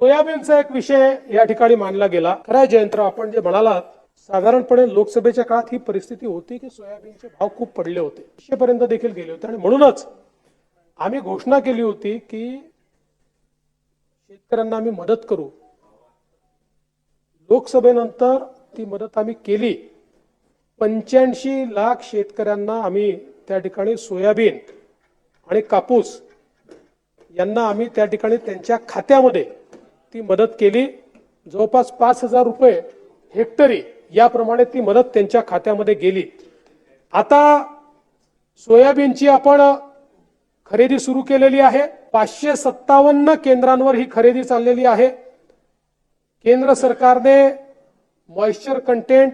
सोयाबीनचा एक विषय या ठिकाणी मानला गेला. खरा जयंतराव आपण जे म्हणालात साधारणपणे लोकसभेच्या काळात ही परिस्थिती होती की सोयाबीनचे भाव खूप पडले होते. पर्यंत देखील गेले होते. आणि म्हणूनच आम्ही घोषणा केली होती की शेतकऱ्यांना आम्ही मदत करू. लोकसभेनंतर ती मदत आम्ही केली. पंच्याऐंशी लाख शेतकऱ्यांना आम्ही त्या ठिकाणी सोयाबीन आणि कापूस यांना आम्ही त्या ठिकाणी त्यांच्या खात्यामध्ये ती मदत केली. जवळपास पाच हजार रुपये हेक्टरी याप्रमाणे ती मदत त्यांच्या खात्यामध्ये गेली. आता सोयाबीनची आपण खरेदी सुरू केलेली आहे. पाचशे सत्तावन्न केंद्रांवर ही खरेदी चाललेली आहे. केंद्र सरकारने मॉइश्चर कंटेंट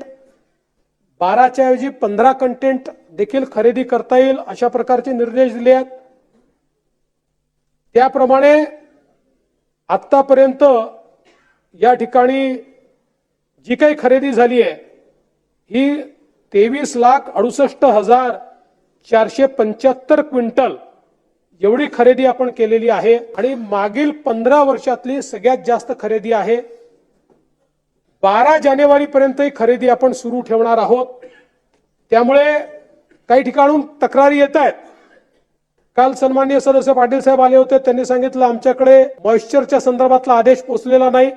बाराच्या ऐवजी पंधरा कंटेंट देखील खरेदी करता येईल अशा प्रकारचे निर्देश दिले आहेत. त्याप्रमाणे आतापर्यंत या ठिकाणी जी काही खरेदी झाली आहे ही तेवीस लाख अडुसष्ट हजार चारशे पंच्याहत्तर क्विंटल एवढी खरेदी आपण केलेली आहे आणि मागील पंधरा वर्षातली सगळ्यात जास्त खरेदी आहे. बारा जानेवारीपर्यंत ही खरेदी आपण सुरू ठेवणार आहोत. त्यामुळे काही ठिकाणून तक्रारी येत आहेत. काल सन्माननीय सदस्य पाटील साहेब आले होते. त्यांनी सांगितलं आमच्याकडे मॉइश्चरच्या संदर्भातला आदेश पोचलेला नाही.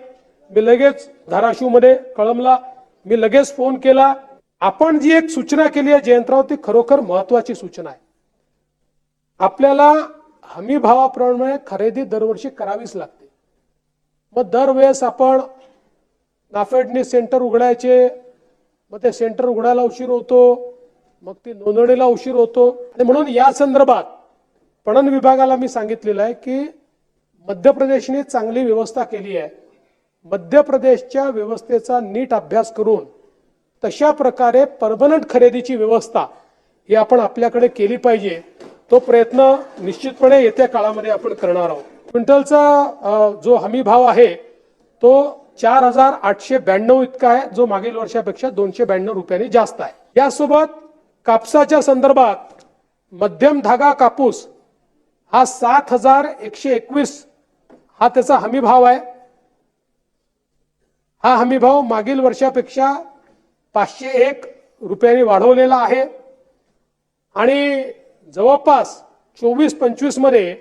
मी लगेच धाराशिवमध्ये कळमला. मी लगेच फोन केला. आपण जी एक सूचना केली आहे जयंतराव ती खरोखर महत्वाची सूचना आहे. आपल्याला हमी भावाप्रमाणे खरेदी दरवर्षी करावीच लागते. मग दरवेळेस आपण नाफेडने सेंटर उघडायचे मग ते सेंटर उघडायला उशीर होतो मग ती नोंदणीला उशीर होतो. आणि म्हणून या संदर्भात पणन विभागाला मी सांगितलेलं आहे की मध्य प्रदेशने चांगली व्यवस्था केली आहे. मध्य प्रदेशच्या व्यवस्थेचा नीट अभ्यास करून तशा प्रकारे परमनंट खरेदीची व्यवस्था ही आपण आपल्याकडे केली पाहिजे. तो प्रयत्न निश्चितपणे येत्या काळामध्ये आपण करणार आहोत. क्विंटलचा जो हमी भाव आहे तो चार हजार आठशे ब्याण्णव इतका आहे जो मागील वर्षापेक्षा दोनशे ब्याण्णव रुपयांनी जास्त आहे. यासोबत कापसाच्या संदर्भात मध्यम धागा कापूस हा सात हजार एकशे एकवीस हा त्याचा हमी भाव आहे. हा हमी भाव मागील वर्षापेक्षा पाचशे एक रुपयांनी वाढवलेला आहे. आणि जवळपास चोवीस पंचवीसमध्ये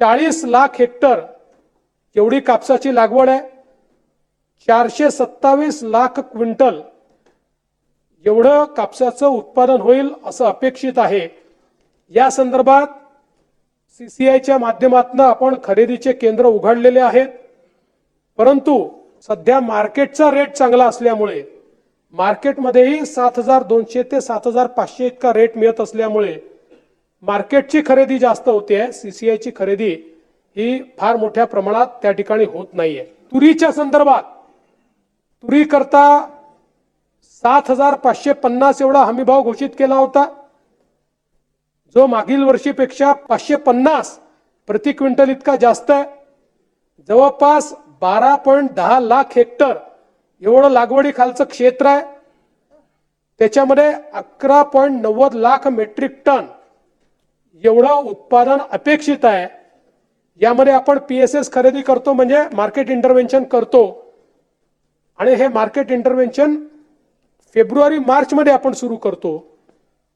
चाळीस लाख हेक्टर एवढी कापसाची लागवड आहे. चारशे सत्तावीस लाख क्विंटल एवढं कापसाचं उत्पादन होईल असं अपेक्षित आहे. या संदर्भात सीसीआयच्या माध्यमातून आपण खरेदीचे केंद्र उघडलेले आहेत. परंतु सध्या मार्केटचा रेट चांगला असल्यामुळे मार्केटमध्येही सात हजार दोनशे ते सात हजार पाचशे इतका रेट मिळत असल्यामुळे मार्केटची खरेदी जास्त होते सीसीआयची खरेदी ही फार मोठ्या प्रमाणात त्या ठिकाणी होत नाहीये. तुरीच्या संदर्भात तुरी करता सात हजार पाचशे पन्नास एवढा हमीभाव घोषित केला होता. जो मागील वर्षीपेक्षा पाचशे पन्नास प्रति क्विंटल इतका जास्त आहे. जवळपास बारा पॉईंट दहा लाख हेक्टर एवढं लागवडी खालचं क्षेत्र आहे. त्याच्यामध्ये अकरा पॉईंट नव्वद लाख मेट्रिक टन एवढं उत्पादन अपेक्षित आहे. यामध्ये आपण पी एस एस खरेदी करतो म्हणजे मार्केट इंटरव्हेन्शन करतो. आणि हे मार्केट इंटरव्हेन्शन फेब्रुवारी मार्चमध्ये आपण सुरू करतो.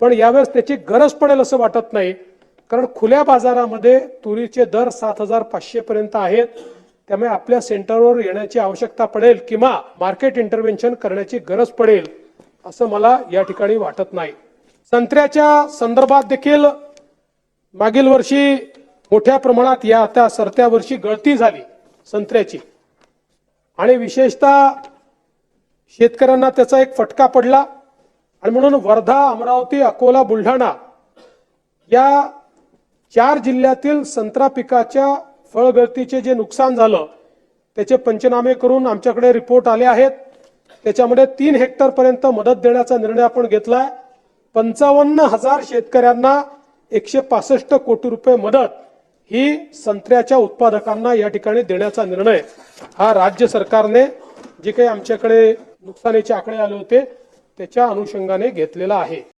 पण यावेळेस त्याची गरज पडेल असं वाटत नाही. कारण खुल्या बाजारामध्ये तुरीचे दर सात हजार पाचशे पर्यंत आहेत. त्यामुळे आपल्या सेंटरवर येण्याची आवश्यकता पडेल किंवा मार्केट इंटरव्हेन्शन करण्याची गरज पडेल असं मला या ठिकाणी वाटत नाही. संत्र्याच्या संदर्भात देखील मागील वर्षी मोठ्या प्रमाणात या आता सरत्या वर्षी गळती झाली संत्र्याची. आणि विशेषतः शेतकऱ्यांना त्याचा एक फटका पडला. आणि म्हणून वर्धा अमरावती अकोला बुलढाणा या चार जिल्ह्यातील संत्रा पिकाच्या फळगळतीचे जे नुकसान झालं त्याचे पंचनामे करून आमच्याकडे रिपोर्ट आले आहेत. त्याच्यामध्ये तीन हेक्टरपर्यंत मदत देण्याचा निर्णय आपण घेतलाय. पंचावन्न हजार शेतकऱ्यांना एकशे पासष्ट कोटी रुपये मदत ही संत्र्याच्या उत्पादकांना या ठिकाणी देण्याचा निर्णय हा राज्य सरकारने जे काही आमच्याकडे नुकसानीचे आकडे आले होते त्याच्या अनुषंगाने घेतलेला आहे.